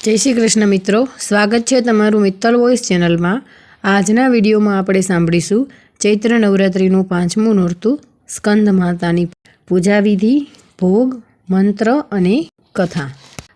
જય શ્રી કૃષ્ણ મિત્રો, સ્વાગત છે તમારું મિત્તલ વોઇસ ચેનલમાં. આજના વિડીયોમાં આપણે સાંભળીશું ચૈત્ર નવરાત્રિનું પાંચમું નોરતું સ્કંદ માતાની પૂજા વિધિ ભોગ, મંત્ર અને કથા.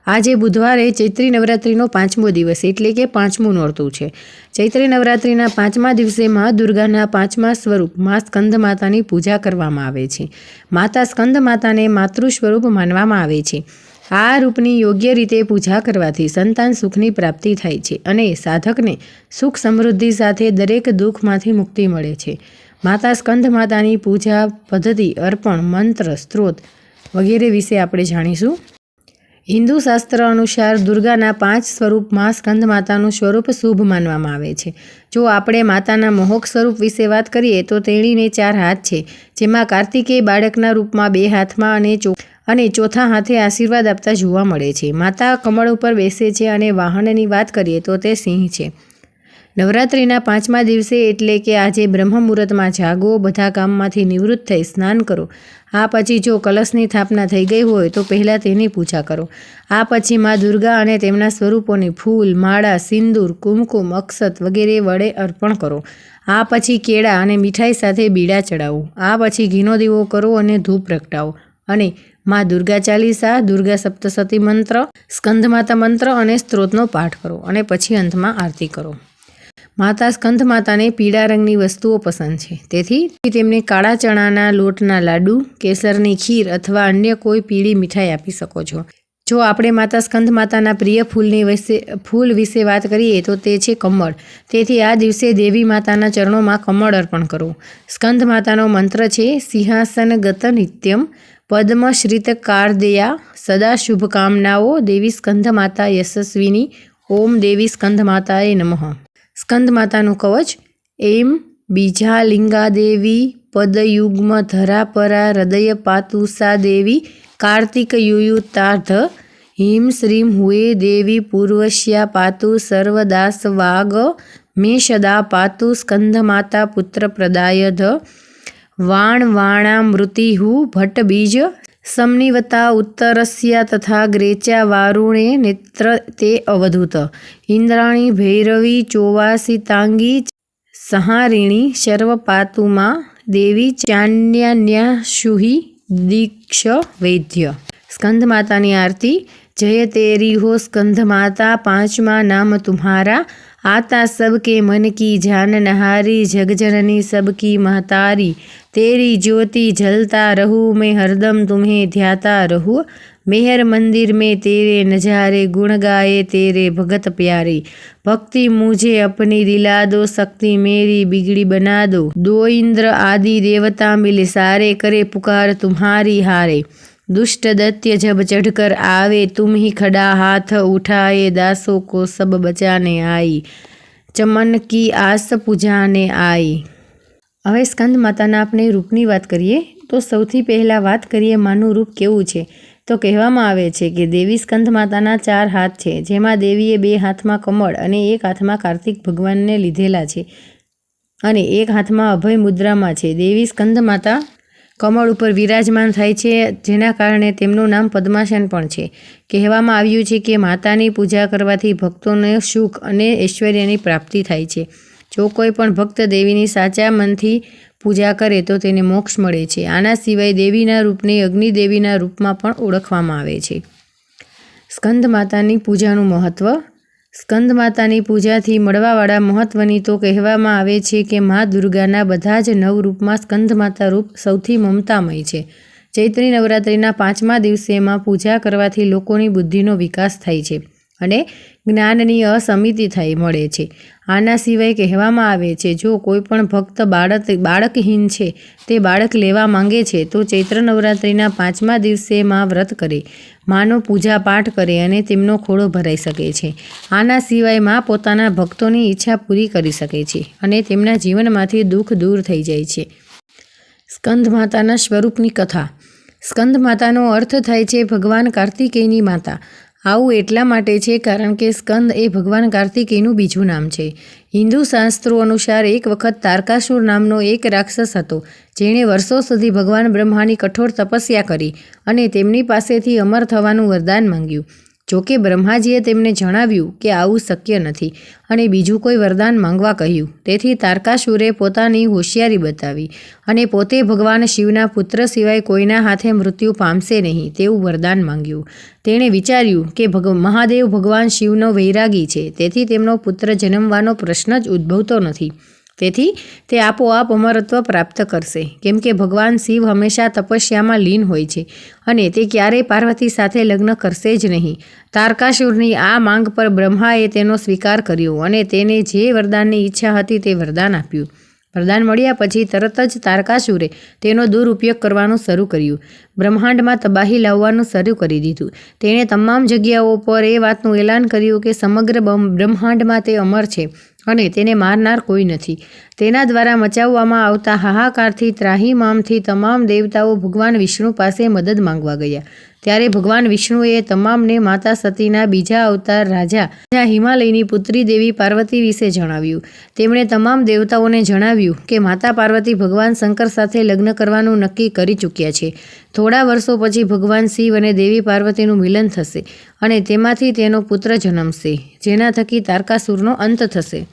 આજે બુધવારે ચૈત્રી નવરાત્રિનો પાંચમો દિવસ એટલે કે પાંચમું નોરતું છે. ચૈત્રી નવરાત્રિના પાંચમા દિવસે મા દુર્ગાના પાંચમા સ્વરૂપ મા સ્કંદ માતાની પૂજા કરવામાં આવે છે. માતા સ્કંદ માતાને માતૃ સ્વરૂપ માનવામાં આવે છે. આ રૂપની યોગ્ય રીતે પૂજા કરવાથી સંતાન સુખની પ્રાપ્તિ થાય છે અને સાધકને સુખ સમૃદ્ધિ સાથે દરેક દુઃખમાંથી મુક્તિ મળે છે. માતા સ્કંદ માતાની પૂજા પદ્ધતિ, અર્પણ, મંત્ર, સ્ત્રોત વગેરે વિશે આપણે જાણીશું. હિન્દુ શાસ્ત્ર અનુસાર દુર્ગાના પાંચ સ્વરૂપમાં સ્કંદ માતાનું સ્વરૂપ શુભ માનવામાં આવે છે. જો આપણે માતાના મોહક સ્વરૂપ વિશે વાત કરીએ તો તેણીને ચાર હાથ છે, જેમાં કાર્તિકેય બાળકના રૂપમાં બે હાથમાં અને ચો અને ચોથા હાથે આશીર્વાદ આપતા જોવા મળે છે. માતા કમળ ઉપર બેસે છે અને વાહનની વાત કરીએ તો તે સિંહ છે. નવરાત્રિના પાંચમા દિવસે એટલે કે આજે બ્રહ્મ મુહૂર્તમાં જાગો, બધા કામમાંથી નિવૃત્ત થઈ સ્નાન કરો. આ પછી જો કલશની સ્થાપના થઈ ગઈ હોય તો પહેલાં તેની પૂજા કરો. આ પછી મા દુર્ગા અને તેમના સ્વરૂપોને ફૂલ, માળા, સિંદૂર, કુમકુમ, અક્ષત વગેરે વડે અર્પણ કરો. આ પછી કેળા અને મીઠાઈ સાથે બીડા ચડાવો. આ પછી ઘીનો દીવો કરો અને ધૂપ પ્રગટાવો. અને મા દુર્ગા ચાલીસા, દુર્ગા સપ્તસતી મંત્ર, સ્કંધમાતા મંત્ર અને સ્ત્રોતનો પાઠ કરો અને પછી અંતમાં આરતી કરો. માતા સ્કંધ માતાને પીળા રંગની વસ્તુઓ પસંદ છે. તેથી તેમને કાળા ચણાના લોટના લાડુ, કેસરની ખીર અથવા અન્ય કોઈ પીળી મીઠાઈ આપી શકો છો. જો આપણે માતા સ્કંદ માતાના પ્રિય ફૂલની વિશે, ફૂલ વિશે વાત કરીએ તો તે છે કમળ. તેથી આ દિવસે દેવી માતાના ચરણોમાં કમળ અર્પણ કરો. સ્કંદ માતાનો મંત્ર છે સિંહાસન ગત નિત્યમ પદ્મશ્રિત કાર્દયા સદા શુભકામનાઓ દેવી સ્કંધ માતા યશસ્વીની ઓમ દેવી સ્કંધ માતાએ નમઃ સ્કંદ માતાનું કવચ એમ બીજા લિંગાદેવી પદયુગ્મ ધરાપરા હૃદય પાતુસા દેવી કાર્તિક યુયુતાર્ધ હિમ શ્રીમ હુએ દેવી પૂર્વશ્યા પાતુ સર્વદાસ વાગ મે સદા પાતુ સ્કંદ માતા પુત્ર પ્રદાય વાણ વાણા મૃતિહુ ભટ્ટ બીજ સમનિવતા ઉત્તરસ્યા તથા ગ્રેચા વારુણે નેત્ર તે અવધૂત ઇન્દ્રાણી ભૈરવી ચોવાસિતાંગી સહારિણી શર્વપાતુમાં દેવી ચાન્યાન્યાશુહી દીક્ષ વૈદ્ય સ્કંદ માતાની આરતી જય તેરી હો સ્કંદ પાંચમા નામ તુમ્હારા आता सबके मन की जान नहारी जगजननी सबकी महतारी तेरी ज्योति जलता रहूँ मैं हरदम तुम्हें ध्याता रहूँ मेहर मंदिर में तेरे नजारे गुण गाए तेरे भगत प्यारे भक्ति मुझे अपनी दिला दो शक्ति मेरी बिगड़ी बना दो दो इंद्र आदि देवता मिले सारे करे पुकार तुम्हारी हारे दुष्ट दैत्य जब चढ़कर आवे तुम ही खड़ा हाथ उठाए दासों को सब बचाने आई ચમન કી આસ પૂજાને આઈ હવે સ્કંદ માતાના આપણે રૂપની વાત કરીએ તો સૌથી પહેલાં વાત કરીએ માનું રૂપ કેવું છે તો કહેવામાં આવે છે કે દેવી સ્કંદ માતાના ચાર હાથ છે જેમાં દેવીએ બે હાથમાં કમળ અને એક હાથમાં કાર્તિક ભગવાનને લીધેલા છે અને એક હાથમાં અભય મુદ્રામાં છે દેવી સ્કંદ માતા કમળ ઉપર વિરાજમાન થાય છે, જેના કારણે તેમનું નામ પદ્માસન પણ છે. કહેવામાં આવ્યું છે કે માતાની પૂજા કરવાથી ભક્તોને સુખ અને ઐશ્વર્યની પ્રાપ્તિ થાય છે. જો કોઈ પણ ભક્ત દેવીની સાચા મનથી પૂજા કરે, તો તેને મોક્ષ મળે છે. આના સિવાય દેવીના રૂપને અગ્નિદેવીના રૂપમાં પણ ઓળખવામાં આવે છે. સ્કંદ માતાની પૂજાનું મહત્ત્વ સ્કંદ માતાની પૂજાથી મળવાવાળા મહત્ત્વની તો કહેવામાં આવે છે કે મા દુર્ગાના બધા જ નવ રૂપમાં સ્કંદ માતા રૂપ સૌથી મમતામય છે. ચૈત્રી નવરાત્રિના પાંચમા દિવસેમાં પૂજા કરવાથી લોકોની બુદ્ધિનો વિકાસ થાય છે અને જ્ઞાનની અસમિતિ થઈ મળે છે. આના સિવાય કહેવામાં આવે છે, જો કોઈ પણ ભક્ત બાળક, બાળકહીન છે, તે બાળક લેવા માંગે છે, તો ચૈત્ર નવરાત્રિના પાંચમા દિવસે માં વ્રત કરે, માનો પૂજા પાઠ કરે અને તેમનો ખોળો ભરાઈ શકે છે. આના સિવાયમાં પોતાના ભક્તોની ઈચ્છા પૂરી કરી શકે છે અને તેમના જીવનમાંથી દુઃખ દૂર થઈ જાય છે. સ્કંદ માતાના સ્વરૂપની કથા. સ્કંદ માતાનો અર્થ થાય છે ભગવાન કાર્તિકેયની માતા. આવું એટલા માટે છે કારણ કે સ્કંદ એ ભગવાન કાર્તિકેયનું બીજું નામ છે. હિન્દુ શાસ્ત્રો અનુસાર એક વખત તારકાસુર નામનો એક રાક્ષસ હતો, જેણે વર્ષો સુધી ભગવાન બ્રહ્માની કઠોર તપસ્યા કરી અને તેમની પાસેથી અમર થવાનું વરદાન માંગ્યું. જોકે બ્રહ્માજીએ તેમને જણાવ્યું કે આવું શક્ય નથી અને બીજું કોઈ વરદાન માંગવા કહ્યું. તેથી તારકાસુરે પોતાની હોશિયારી બતાવી અને પોતે ભગવાન શિવના પુત્ર સિવાય કોઈના હાથે મૃત્યુ પામશે નહીં તેવું વરદાન માંગ્યું. તેણે વિચાર્યું કે ભગ, મહાદેવ ભગવાન શિવનો વૈરાગી છે, તેથી તેમનો પુત્ર જન્મવાનો પ્રશ્ન જ ઉદ્ભવતો નથી. તેથી તે આપોઆપ અમરત્વ પ્રાપ્ત કરશે. કેમ કે ભગવાન શિવ હંમેશા તપસ્યામાં લીન હોય છે અને તે ક્યારેય પાર્વતી સાથે લગ્ન કરશે જ નહીં. તારકાસુરની આ માંગ પર બ્રહ્માએ તેનો સ્વીકાર કર્યો અને તેને જે વરદાનની ઈચ્છા હતી તે વરદાન આપ્યું. વરદાન મળ્યા પછી તરત જ તારકાસુરે તેનો દુરુપયોગ કરવાનું શરૂ કર્યું. બ્રહ્માંડમાં તબાહી લાવવાનું શરૂ કરી દીધું. તેણે તમામ જગ્યાઓ પર એ વાતનું એલાન કર્યું કે સમગ્ર બ્રહ્માંડમાં તે અમર છે. અને તેને મારનાર કોઈ નથી. તેના દ્વારા મચાવવામાં આવતા હાહાકારથી ત્રાહીમામથી તમામ દેવતાઓ ભગવાન વિષ્ણુ પાસે મદદ માંગવા ગયા. ત્યારે ભગવાન વિષ્ણુએ તમામને માતા સતીના બીજા અવતાર રાજા હિમાલયની પુત્રી દેવી પાર્વતી વિશે જણાવ્યું. તેમણે તમામ દેવતાઓને જણાવ્યું કે માતા પાર્વતી ભગવાન શંકર સાથે લગ્ન કરવાનું નક્કી કરી ચૂક્યા છે. થોડા વર્ષો પછી ભગવાન શિવ અને દેવી પાર્વતીનું મિલન થશે અને તેમાંથી તેનો પુત્ર જન્મશે, જેના થકી તારકાસુરનો અંત થશે.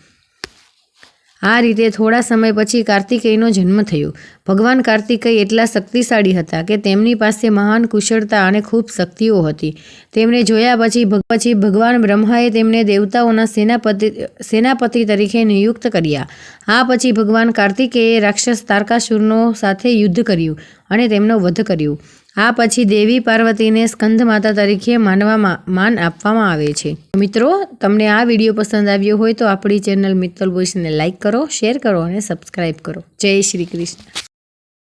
આ રીતે થોડા સમય પછી કાર્તિકેયનો જન્મ થયો. ભગવાન કાર્તિકેય એટલા શક્તિશાળી હતા કે તેમની પાસે મહાન કુશળતા અને ખૂબ શક્તિઓ હતી. તેમને જોયા પછી પછી ભગવાન બ્રહ્માએ તેમને દેવતાઓના સેનાપતિ સેનાપતિ તરીકે નિયુક્ત કર્યા. આ પછી ભગવાન કાર્તિકેયે રાક્ષસ તારકાસુરનો સાથે યુદ્ધ કર્યું. અને તેમનો વધ કર્યો. આ પછી દેવી પાર્વતીને સ્કંદ માતા તરીકે માનવામાં, માન આપવામાં આવે છે. મિત્રો, તમને આ વીડિયો પસંદ આવ્યો હોય તો આપણી ચેનલ મિત્તલ બોઈસને લાઈક કરો, શેર કરો અને સબસ્ક્રાઈબ કરો. જય શ્રી કૃષ્ણ.